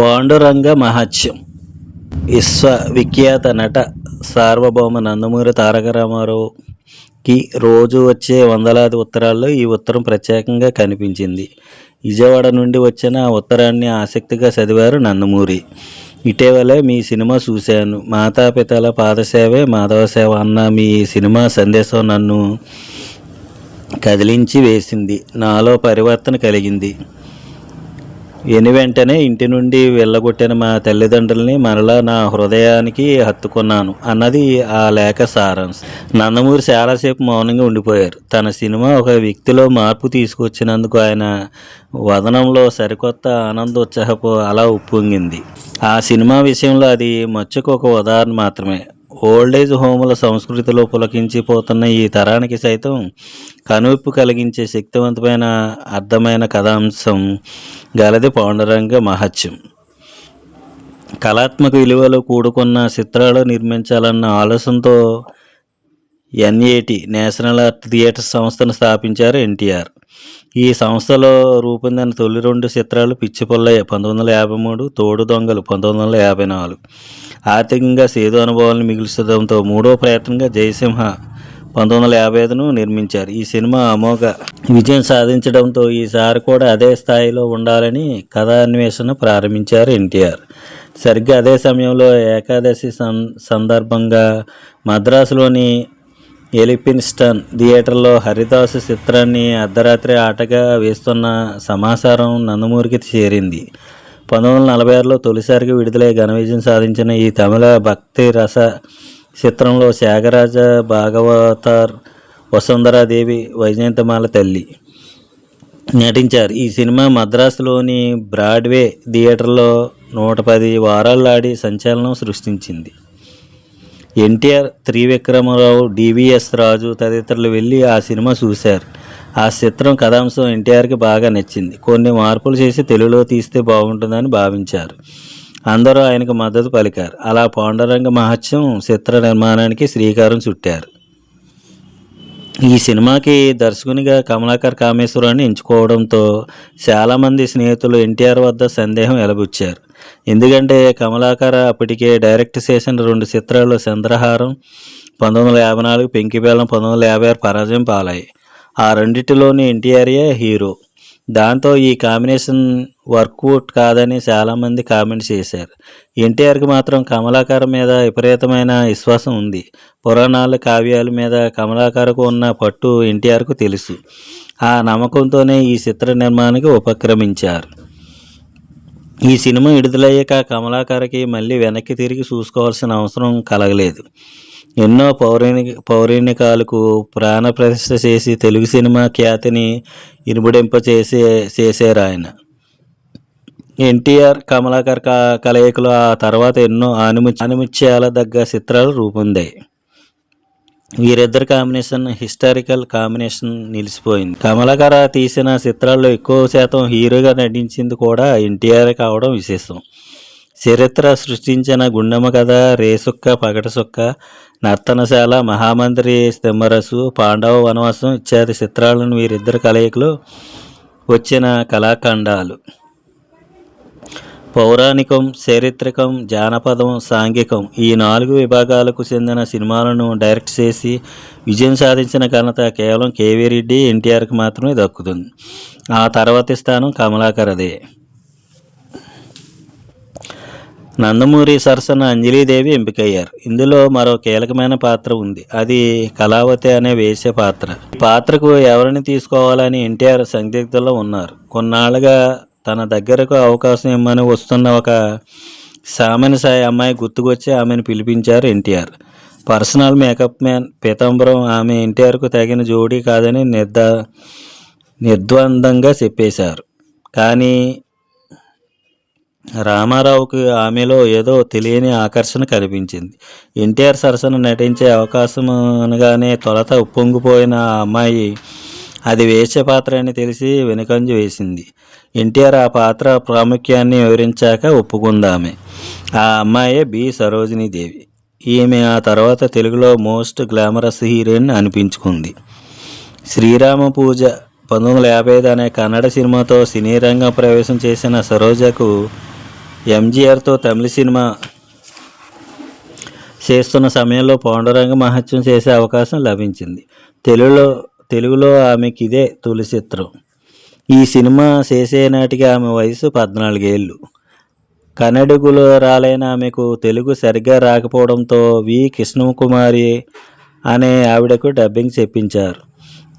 పాండురంగ మహత్యం. విశ్వవిఖ్యాత నట సార్వభౌమ నందమూరి తారక రామారావుకి రోజు వచ్చే వందలాది ఉత్తరాల్లో ఈ ఉత్తరం ప్రత్యేకంగా కనిపించింది. విజయవాడ నుండి వచ్చిన ఆ ఉత్తరాన్ని ఆసక్తిగా చదివారు నందమూరి. ఇటీవలే మీ సినిమా చూశాను. మాతాపితల పాదసేవే మాధవ సేవ అన్న మీ సినిమా సందేశం నన్ను కదిలించి వేసింది. నాలో పరివర్తన కలిగింది. ఎని వెంటనే ఇంటి నుండి వెళ్ళగొట్టిన మా తల్లిదండ్రుల్ని మరలా నా హృదయానికి హత్తుకున్నాను అన్నది ఆ లేఖ సారాంశం. నందమూరి చాలాసేపు మౌనంగా ఉండిపోయారు. తన సినిమా ఒక వ్యక్తిలో మార్పు తీసుకొచ్చినందుకు ఆయన వదనంలో సరికొత్త ఆనందోత్సాహపు అలా ఉప్పొంగింది. ఆ సినిమా విషయంలో అది మచ్చుకు ఒక ఉదాహరణ మాత్రమే. ఓల్డేజ్ హోముల సంస్కృతిలో పులకించిపోతున్న ఈ తరానికి సైతం కనువిప్పు కలిగించే శక్తివంతమైన అర్థమైన కథాంశం గలది పౌండరంగ మహత్యం. కళాత్మక విలువలు కూడుకున్న చిత్రాలు నిర్మించాలన్న ఆలోచనతో ఎన్ఏటి నేషనల్ ఆర్ట్ థియేటర్ సంస్థను స్థాపించారు ఎన్టీఆర్. ఈ సంస్థలో రూపొందిన తొలి రెండు చిత్రాలు పిచ్చిపొల్లయ్య పంతొమ్మిది వందల యాభై మూడు తోడు దొంగలు పంతొమ్మిది వందల యాభై నాలుగు. ఆర్థికంగా సేదు అనుభవాలను మిగిల్చడంతో మూడో ప్రయత్నంగా జయసింహ పంతొమ్మిది వందల యాభై ఐదును నిర్మించారు. ఈ సినిమా అమోఘ విజయం సాధించడంతో ఈసారి కూడా అదే స్థాయిలో ఉండాలని కథాన్వేషణ ప్రారంభించారు ఎన్టీఆర్. సరిగ్గా అదే సమయంలో ఏకాదశి సం సందర్భంగా మద్రాసులోని ఎలిపిన్స్టన్ థియేటర్లో హరిదాసు చిత్రాన్ని అర్ధరాత్రి ఆటగా వేస్తున్న సమాచారం నందమూరికి చేరింది. పంతొమ్మిది వందల నలభై ఆరులో తొలిసారిగా విడుదలై ఘన విజయం సాధించిన ఈ తమిళ భక్తి రస చిత్రంలో త్యాగరాజ భాగవతార్ వసుంధరాదేవి వైజయంతమాల తల్లి నటించారు. ఈ సినిమా మద్రాసులోని బ్రాడ్వే థియేటర్లో నూట పది వారాలు ఆడి సంచలనం సృష్టించింది. ఎన్టీఆర్ త్రివిక్రమరావు డివిఎస్ రాజు తదితరులు వెళ్ళి ఆ సినిమా చూశారు. ఆ చిత్రం కథాంశం ఎన్టీఆర్కి బాగా నచ్చింది. కొన్ని మార్పులు చేసి తెలుగులో తీస్తే బాగుంటుందని భావించారు. అందరూ ఆయనకు మద్దతు పలికారు. అలా పాండురంగ మహత్యం చిత్ర నిర్మాణానికి శ్రీకారం చుట్టారు. ఈ సినిమాకి దర్శకునిగా కమలాకర్ కామేశ్వరాన్ని ఎంచుకోవడంతో చాలామంది స్నేహితులు ఎన్టీఆర్ వద్ద సందేహం ఎలబుచ్చారు ఎందుకంటే కమలాకర్ అప్పటికే డైరెక్ట్ చేసిన రెండు చిత్రాలు చంద్రహారం పంతొమ్మిది వందల యాభై నాలుగు పెంకిబేళం పంతొమ్మిది వందల యాభై ఆరు పరాజయం పాలాయి ఆ రెండిటిలోని ఎన్టీఆర్ఏ హీరో. దాంతో ఈ కాంబినేషన్ వర్కౌట్ కాదని చాలామంది కామెంట్ చేశారు. ఎన్టీఆర్కి మాత్రం కమలాకర్ మీద విపరీతమైన విశ్వాసం ఉంది. పురాణాల కావ్యాల మీద కమలాకర్కు ఉన్న పట్టు ఎన్టీఆర్కు తెలుసు. ఆ నమ్మకంతోనే ఈ చిత్ర నిర్మాణానికి ఉపక్రమించారు. ఈ సినిమా విడుదలయ్యాక కమలాకర్కి మళ్ళీ వెనక్కి తిరిగి చూసుకోవాల్సిన అవసరం కలగలేదు. ఎన్నో పౌరాణిక పౌరాణికాలకు ప్రాణ ప్రతిష్ఠ చేసి తెలుగు సినిమా ఖ్యాతిని ఇనుబడింప చేసే చేశారు ఆయన. ఎన్టీఆర్ కమలాకర్ క కలయికలు ఆ తర్వాత ఎన్నో ఆనిము ఆనిముత్యాల దగ్గ చిత్రాలు రూపొందాయి. వీరిద్దరి కాంబినేషన్ హిస్టారికల్ కాంబినేషన్ నిలిచిపోయింది. కమలాకర తీసిన చిత్రాల్లో ఎక్కువ శాతం హీరోగా నటించింది కూడా ఎన్టీఆర్ కావడం విశేషం. చరిత్ర సృష్టించిన గుండెమ కథ రేసుక్క పగటసుక్క నర్తనశాల మహామంత్రి సింహరసు పాండవ వనవాసం ఇత్యాది చిత్రాలను వీరిద్దరి కలయికలు వచ్చిన కళాఖండాలు. పౌరాణికం చారిత్రకం జానపదం సాంఘికం ఈ నాలుగు విభాగాలకు చెందిన సినిమాలను డైరెక్ట్ చేసి విజయం సాధించిన ఘనత కేవలం కేవీ రెడ్డి ఎన్టీఆర్కి మాత్రమే దక్కుతుంది. ఆ తర్వాతి స్థానం కమలాకరదే. నందమూరి సరసన అంజలీదేవి ఎంపికయ్యారు. ఇందులో మరో కీలకమైన పాత్ర ఉంది. అది కళావతి అనే వేశ్య పాత్ర. పాత్రకు ఎవరిని తీసుకోవాలని ఎన్టీఆర్ సందిగ్ధంలో ఉన్నారు. కొన్నాళ్ళుగా తన దగ్గరకు అవకాశం ఇమ్మని వస్తున్న ఒక సామాన్య సాయి అమ్మాయి గుర్తుకొచ్చి ఆమెను పిలిపించారు NTR. Personal makeup man Pitambaram ఆమె ఎన్టీఆర్కు తగిన జోడీ కాదని నిర్ద నిర్ద్వందంగా చెప్పేశారు. కానీ రామారావుకి ఆమెలో ఏదో తెలియని ఆకర్షణ కనిపించింది. ఎన్టీఆర్ సరసన నటించే అవకాశం అనగానే తొలత ఉప్పొంగిపోయిన ఆ అమ్మాయి అది వేసే పాత్ర అని తెలిసి వెనుకంజ వేసింది. ఎన్టీఆర్ ఆ పాత్ర ప్రాముఖ్యాన్ని వివరించాక ఒప్పుకుందామె. ఆ అమ్మాయే బి. సరోజినీదేవి. ఈమె ఆ తర్వాత తెలుగులో మోస్ట్ గ్లామరస్ హీరోయిన్ అనిపించుకుంది. శ్రీరామ పూజ పంతొమ్మిది వందల యాభై ఐదు అనే కన్నడ సినిమాతో సినీ రంగం ప్రవేశం చేసిన సరోజకు ఎంజీఆర్తో తమిళ సినిమా చేస్తున్న సమయంలో పౌండరంగ మహత్యం చేసే అవకాశం లభించింది. తెలుగులో తెలుగులో ఆమెకి ఇదే తొలి చిత్రం. ఈ సినిమా చేసే నాటికి ఆమె వయసు పద్నాలుగేళ్ళు. కన్నడగులు రాలైన ఆమెకు తెలుగు సరిగ్గా రాకపోవడంతో వి. కృష్ణకుమారి అనే ఆవిడకు డబ్బింగ్ చెప్పించారు.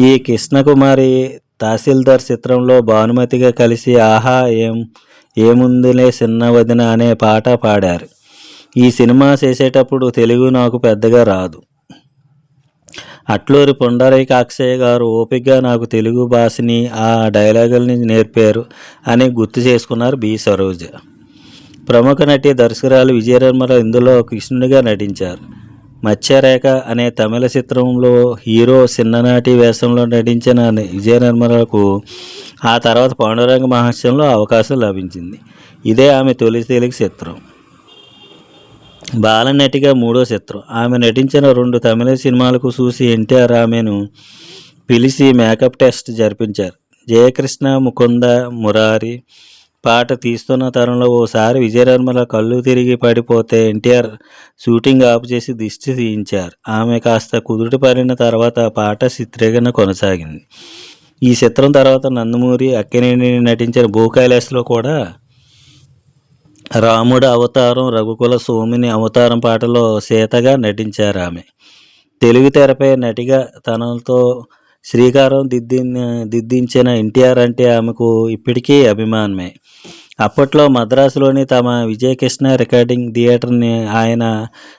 ఈ కృష్ణకుమారి తహసీల్దార్ చిత్రంలో భానుమతిగా కలిసి ఆహా ఏం ఏముందిలే చిన్న వదిన అనే పాట పాడారు. ఈ సినిమా చేసేటప్పుడు తెలుగు నాకు పెద్దగా రాదు. అట్లూరి పుండరై కాక్షయ్య గారు ఓపికగా నాకు తెలుగు భాషని ఆ డైలాగుల్ని నేర్పారు అని గుర్తు చేసుకున్నారు బి. సరోజ. ప్రముఖ నటి దర్శకురాలు విజయనిర్మల ఇందులో కృష్ణుడిగా నటించారు. మత్స్యరేఖ అనే తమిళ చిత్రంలో హీరో చిన్ననాటి వేషంలో నటించిన విజయ నిర్మలకు ఆ తర్వాత పాండురంగ మహత్యంలో అవకాశం లభించింది. ఇదే ఆమె తొలి తెలుగు చిత్రం. బాలనటిగా మూడో చిత్రం. ఆమె నటించిన రెండు తమిళ సినిమాలకు చూసి ఎన్టీఆర్ ఆమెను పిలిచి మేకప్ టెస్ట్ జరిపించారు. జయకృష్ణ ముకుంద మురారి పాట తీస్తున్న తరంలో ఓసారి విజయనిర్మల కళ్ళు తిరిగి పడిపోతే ఎన్టీఆర్ షూటింగ్ ఆఫ్ చేసి దిష్టి తీయించారు. ఆమె కాస్త కుదుటి పడిన తర్వాత పాట చిత్రీకరణ కొనసాగింది. ఈ చిత్రం తర్వాత నందమూరి అక్కినేని నటించిన భూకైలాస్లో కూడా రాముడు అవతారం రఘుకుల సోమిని అవతారం పాటలో సీతగా నటించారు ఆమె. తెలుగు తెరపై నటిగా తనతో శ్రీకారం దిద్ది దిద్దించిన ఎన్టీఆర్ అంటే ఆమెకు ఇప్పటికీ అభిమానమే. అప్పట్లో మద్రాసులోని తమ విజయకృష్ణ రికార్డింగ్ థియేటర్ని ఆయన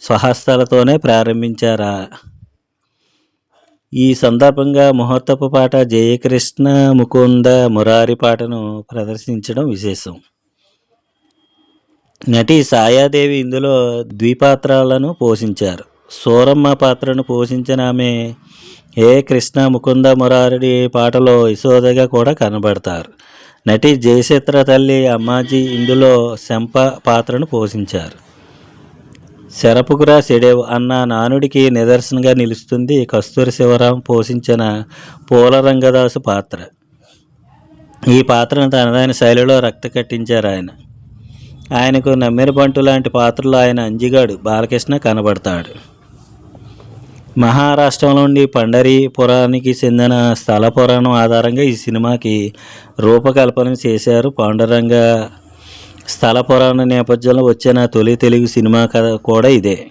స్వహస్తాలతోనే ప్రారంభించారా? ఈ సందర్భంగా ముహూర్తపు పాట జయకృష్ణ ముకుంద మురారి పాటను ప్రదర్శించడం విశేషం. నటి సాయాదేవి ఇందులో ద్విపాత్రాలను పోషించారు. సూరమ్మ పాత్రను పోషించిన ఆమె ఏ కృష్ణ ముకుంద మురారి పాటలో యశోదగా కూడా కనబడతారు. నటి జయచిత్ర తల్లి అమ్మాజీ ఇందులో శంప పాత్రను పోషించారు. శరపుకురా సెడేవ్ అన్న నానుడికి నిదర్శనంగా నిలుస్తుంది కస్తూరి శివరాం పోషించిన పూలరంగదాసు పాత్ర. ఈ పాత్రను తనదైన శైలిలో రక్త కట్టించారు ఆయన. ఆయనకు నమ్మిన బంటు లాంటి పాత్రలో ఆయన అంజిగాడు బాలకృష్ణ కనబడతాడు. మహారాష్ట్రంలోని పండరీపురానికి చెందిన స్థల పురాణం ఆధారంగా ఈ సినిమాకి రూపకల్పన చేశారు పాండురంగ. స్థల పురాణ నేపథ్యంలో వచ్చిన తొలి తెలుగు సినిమా కథ కూడా ఇదే.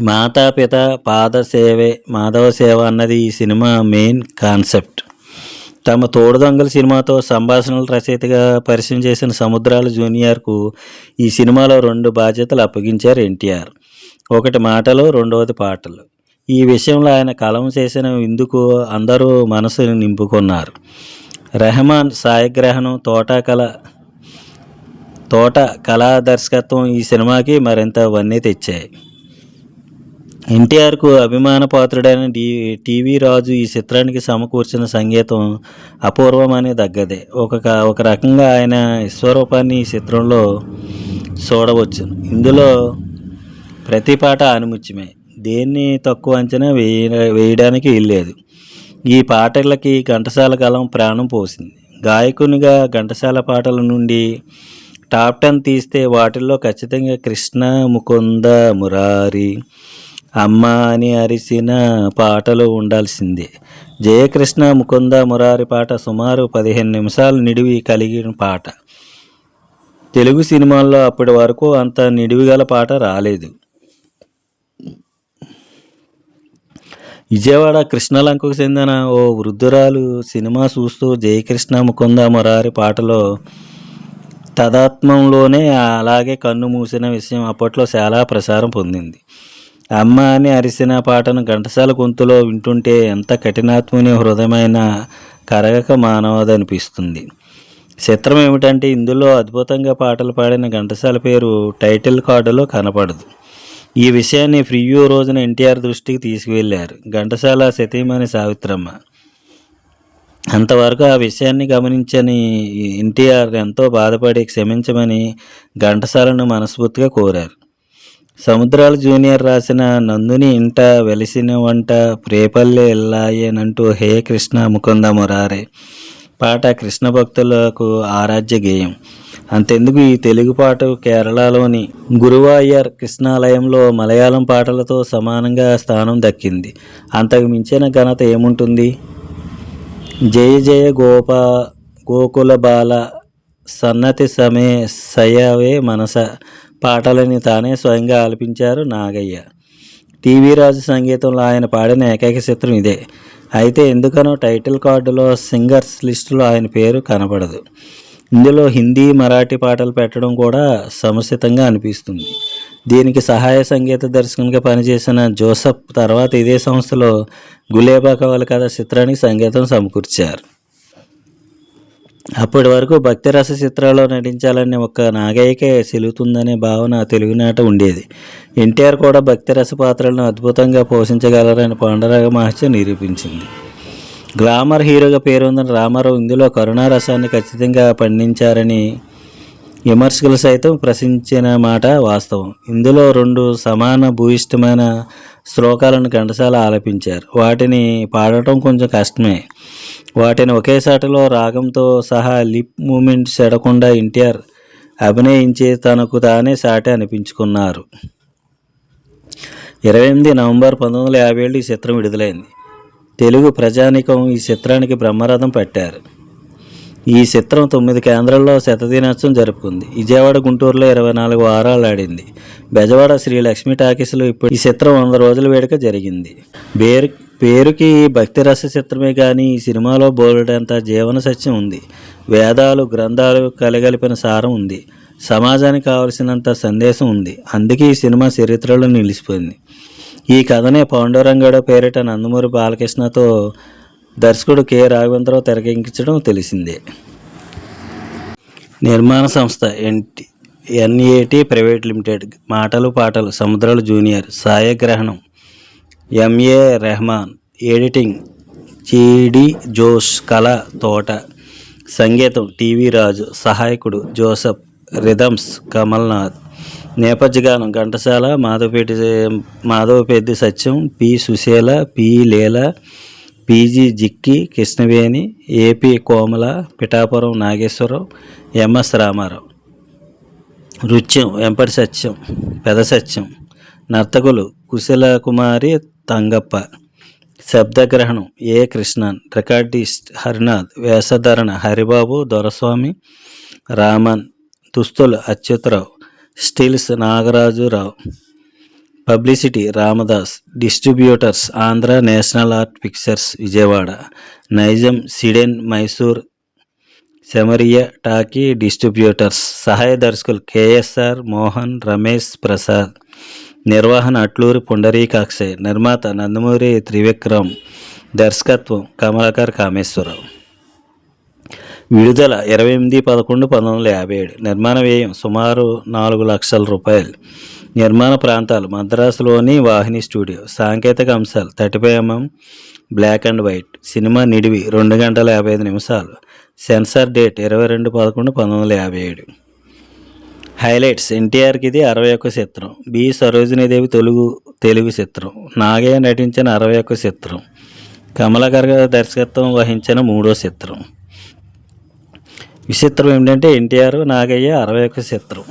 మాతాపిత పాద సేవే మాధవ సేవ అన్నది ఈ సినిమా మెయిన్ కాన్సెప్ట్. తమ తోడు దొంగల సినిమాతో సంభాషణల రచయితగా పరిచయం చేసిన సముద్రాల జూనియర్కు ఈ సినిమాలో రెండు బాధ్యతలు అప్పగించారు ఎన్టీఆర్. ఒకటి మాటలు రెండవది పాటలు. ఈ విషయంలో ఆయన కలం చేసిన ఇందుకు అందరూ మనసుని నింపుకున్నారు. రెహమాన్ సాయగ్రహణం తోటకల తోట కళా దర్శకత్వం ఈ సినిమాకి మరింత వన్నీ తెచ్చాయి. ఎన్టీఆర్కు అభిమాన పాత్రుడైన డి టీవీ రాజు ఈ చిత్రానికి సమకూర్చిన సంగీతం అపూర్వమని దగ్గదే. ఒక ఒక రకంగా ఆయన విశ్వరూపాన్ని ఈ చిత్రంలో చూడవచ్చు ఇందులో ప్రతి పాట ఆనిముత్యమే. దేన్ని తక్కువ అంచనా వేయ వేయడానికి వీల్లేదు ఈ పాటలకి ఘంటసాల కాలం ప్రాణం పోసింది. గాయకునిగా ఘంటసాల పాటల నుండి టాప్ టెన్ తీస్తే వాటిల్లో ఖచ్చితంగా కృష్ణ ముకుంద మురారి అమ్మ అని అరిసిన పాటలు ఉండాల్సిందే. జయకృష్ణ ముకుంద మురారి పాట సుమారు పదిహేను నిమిషాలు నిడివి కలిగిన పాట. తెలుగు సినిమాల్లో అప్పటి వరకు అంత నిడివి గల పాట రాలేదు. విజయవాడ కృష్ణలంకకు చెందిన ఓ వృద్ధురాలు సినిమా చూస్తూ జయకృష్ణ ముకుంద మురారి పాటలో తదాత్మంలోనే అలాగే కన్ను మూసిన విషయం అప్పట్లో చాలా ప్రసారం పొందింది. అమ్మ అని అరిసిన పాటను ఘంటసాల గొంతులో వింటుంటే ఎంత కఠినాత్ముని హృదయమైన కరగక మానవదనిపిస్తుంది. చిత్రం ఏమిటంటే ఇందులో అద్భుతంగా పాటలు పాడిన ఘంటసాల పేరు టైటిల్ కార్డులో కనపడదు. ఈ విషయాన్ని ఫ్రీయూ రోజున ఎన్టీఆర్ దృష్టికి తీసుకువెళ్ళారు. ఘంటసాల సతీమణి సావిత్రమ్మ. అంతవరకు ఆ విషయాన్ని గమనించని ఎన్టీఆర్ ఎంతో బాధపడి క్షమించమని ఘంటసాలను మనస్ఫూర్తిగా కోరారు. సముద్రాల జూనియర్ రాసిన నందుని ఇంట వెలిసిన వంట ప్రేపల్లె ఎల్లాయేనంటూ హే కృష్ణ ముకుంద మురారే. పాట కృష్ణ భక్తులకు ఆరాధ్య గేయం. అంతెందుకు ఈ తెలుగు పాట కేరళలోని గురువాయ్యర్ కృష్ణాలయంలో మలయాళం పాటలతో సమానంగా స్థానం దక్కింది. అంతకు మించిన ఘనత ఏముంటుంది? జయ జయ గోప గోకుల బాల సన్నతి సమే సయవే మనస పాటలని తానే స్వయంగా ఆలపించారు నాగయ్య. టీవీ రాజు సంగీతంలో ఆయన పాడిన ఏకైక చిత్రం ఇదే. అయితే ఎందుకనో టైటిల్ కార్డులో సింగర్స్ లిస్టులో ఆయన పేరు కనపడదు ఇందులో హిందీ మరాఠీ పాటలు పెట్టడం కూడా సముచితంగా అనిపిస్తుంది. దీనికి సహాయ సంగీత దర్శకునిగా పనిచేసిన జోసఫ్ తర్వాత ఇదే సంస్థలో గులేబా కవల కథ చిత్రానికి సంగీతం సమకూర్చారు. అప్పటి వరకు భక్తిరస చిత్రాల్లో నటించాలని ఒక నాగయ్యకే చెల్లుతుందనే భావన తెలుగునాట ఉండేది. ఎన్టీఆర్ కూడా భక్తిరస పాత్రలను అద్భుతంగా పోషించగలరని పాండరాగ మహర్షి నిరూపించింది. గ్లామర్ హీరోగా పేరొందిన రామారావు ఇందులో కరుణారసాన్ని ఖచ్చితంగా పండించారని విమర్శకులు సైతం ప్రశ్నించిన మాట వాస్తవం. ఇందులో రెండు సమాన భూయిష్టమైన శ్లోకాలను ఘంటసాల ఆలపించారు. వాటిని పాడటం కొంచెం కష్టమే. వాటిని ఒకేసాటిలో రాగంతో సహా లిప్ మూమెంట్ చెడకుండా ఎన్టీఆర్ అభినయించి తనకు తానే సాటి అనిపించుకున్నారు. ఇరవై ఎనిమిది నవంబర్ పంతొమ్మిది వందల యాభై ఏడు ఈ చిత్రం విడుదలైంది. తెలుగు ప్రజానికం ఈ చిత్రానికి బ్రహ్మరథం పట్టారు. ఈ చిత్రం తొమ్మిది కేంద్రాల్లో శతదినోత్సవం జరుపుకుంది. విజయవాడ గుంటూరులో ఇరవై నాలుగు వారాలు ఆడింది బెజవాడ శ్రీ లక్ష్మీ టాకీస్లో ఇప్పుడు ఈ చిత్రం వంద రోజుల వేడుక జరిగింది. పేరు పేరుకి భక్తి రస చిత్రమే కానీ ఈ సినిమాలో బోలెడంత జీవన సత్యం ఉంది. వేదాలు గ్రంథాలు కలగలిపిన సారం ఉంది. సమాజానికి కావలసినంత సందేశం ఉంది. అందుకే ఈ సినిమా చరిత్రలో నిలిచిపోయింది. ఈ కథనే పాండురంగడు పేరిట నందమూరి బాలకృష్ణతో దర్శకుడు కె. రాఘవేంద్రరావు తెరకెక్కించడం తెలిసిందే. నిర్మాణ సంస్థ ఎన్టీ ఎన్ఏటి ప్రైవేట్ లిమిటెడ్ మాటలు పాటలు Samudrala junior సాయగ్రహణం MA Rehman editing GD Josh కళ తోట సంగీతం టీవీ రాజు సహాయకుడు Joseph rhythms Kamalnath నేపథ్యగానం Ghantasala Madhavapeti Madhavapeddi Satyam P Susheela P Leela PG Jikki Krishnaveni AP Komala Pithapuram Nageswaram MS Ramarao. నృత్యం వెంపటి సత్యం పెద సత్యం నర్తకులు కుశల కుమారి తంగప్ప. శబ్దగ్రహణం ఏ కృష్ణన్ రికార్డిస్ట్ హరినాథ్ వేషధరణ హరిబాబు దొరస్వామి రామన్ దుస్తులు Achyutarao. Stills Nagarajurao. Publicity Ramdas. Distributors Andhra national art pictures Vijayawada. Nizam సిడెన్ Mysore సెమరియా talkie distributors. సహాయ దర్శకులు KSR Mohan Ramesh Prasad. నిర్వహణ అట్లూరి పుండరీకాక్షయ్ నిర్మాత నందమూరి త్రివిక్రమ్. దర్శకత్వం కమలాకర్ కామేశ్వరరావు. విడుదల ఇరవై ఎనిమిది పదకొండు పంతొమ్మిది వందల యాభై ఏడు. నిర్మాణ వ్యయం సుమారు నాలుగు లక్షల రూపాయలు. నిర్మాణ ప్రాంతాలు మద్రాసులోని వాహిని స్టూడియో సాంకేతిక అంశాలు thirty five MM black and white cinema నిడివి రెండు గంటల యాభై ఐదు నిమిషాలు. సెన్సార్ డేట్ ఇరవై రెండు పదకొండు పంతొమ్మిది వందల యాభై ఏడు. హైలైట్స్ ఎన్టీఆర్కి ఇది అరవై ఒక్క చిత్రం. బి సరోజినీదేవి తెలుగు తెలుగు చిత్రం. నాగయ్య నటించిన అరవై ఒక్క చిత్రం. కమలాకర్ గారు దర్శకత్వం వహించిన మూడో చిత్రం. విచిత్రం ఏంటంటే ఎన్టీఆర్ నాగయ్య అరవై ఒక చిత్రం